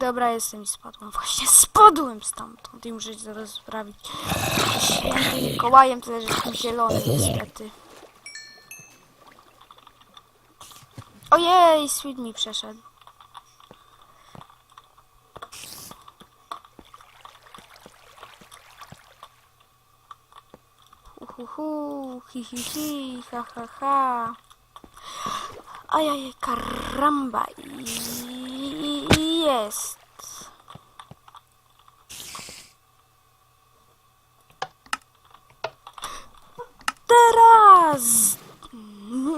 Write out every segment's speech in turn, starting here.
Dobra, jestem i spadłem. Właśnie spadłem stamtąd i muszę zaraz sprawić. Świętym Mikołajem tyle, że jestem zielony niestety. Ojej, Sweet mi przeszedł. Uhuhu, hi hi hi, ha ha ha. Ajaj, karamba. I- Jest. Teraz!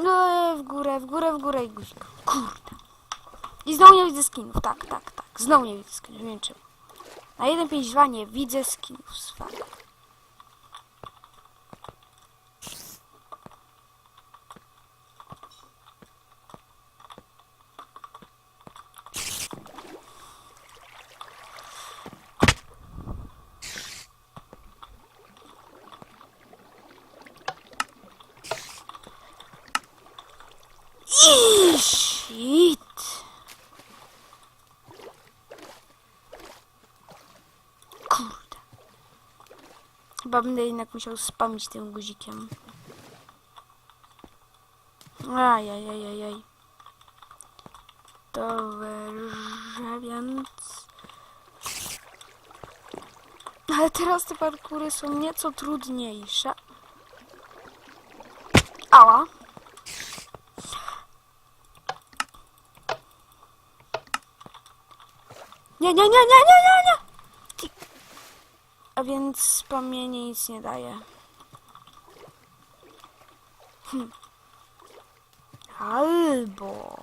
No, w górę, w górę, w górę i guzik. Kurde. I znowu nie widzę skinów. Tak, tak, tak. Znowu nie widzę skinów. Nie wiem czemu. Na 1.5.2 nie widzę skinów. Fuck. Shit. Kurde. Chyba będę jednak musiał spamić tym guzikiem. Ajajajajaj. Dobrze, więc... Ale teraz te parkury są nieco trudniejsze. Ała. Nie, nie, nie, nie, nie, nie, nie! A więc spamienie nic nie daje. Hm. Albo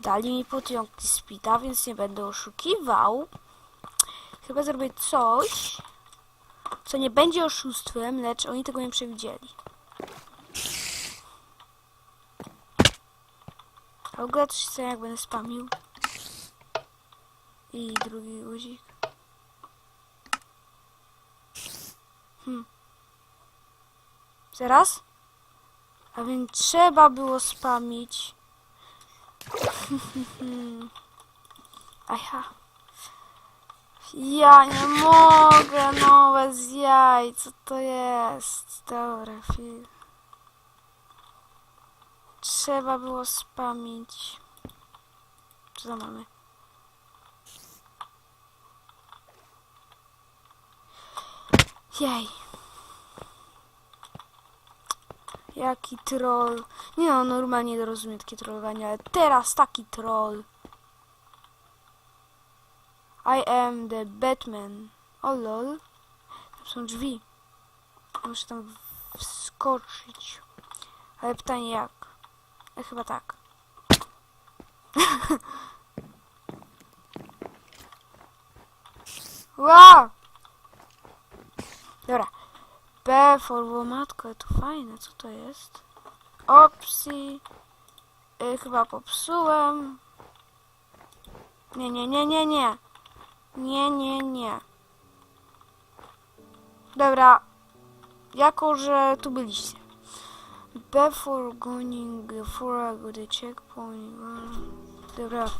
dali mi potionki spita, więc nie będę oszukiwał. Chyba zrobię coś, co nie będzie oszustwem, lecz oni tego nie przewidzieli. A ogóle jak będę spamił. I drugi guzik. Hmm. Zaraz? A więc trzeba było spamić. Aha. Ja nie mogę, no bez jaj, co to jest? Dobra, chwilę. Trzeba było spamić. Co tam mamy? Jej. Jaki troll. Nie no, normalnie nie rozumiem takie trollowanie, ale teraz taki troll. I am the Batman. O lol. Tam są drzwi. Muszę tam wskoczyć. Ale pytanie jak? Ja chyba tak. wow! Dobra. B for matko, to fajne, co to jest? Opcji. Y, chyba popsułem. Nie, nie, nie, nie, nie. Nie, nie, nie. Dobra. Jako, że tu byliście. Before going for a good checkpoint. Dobra.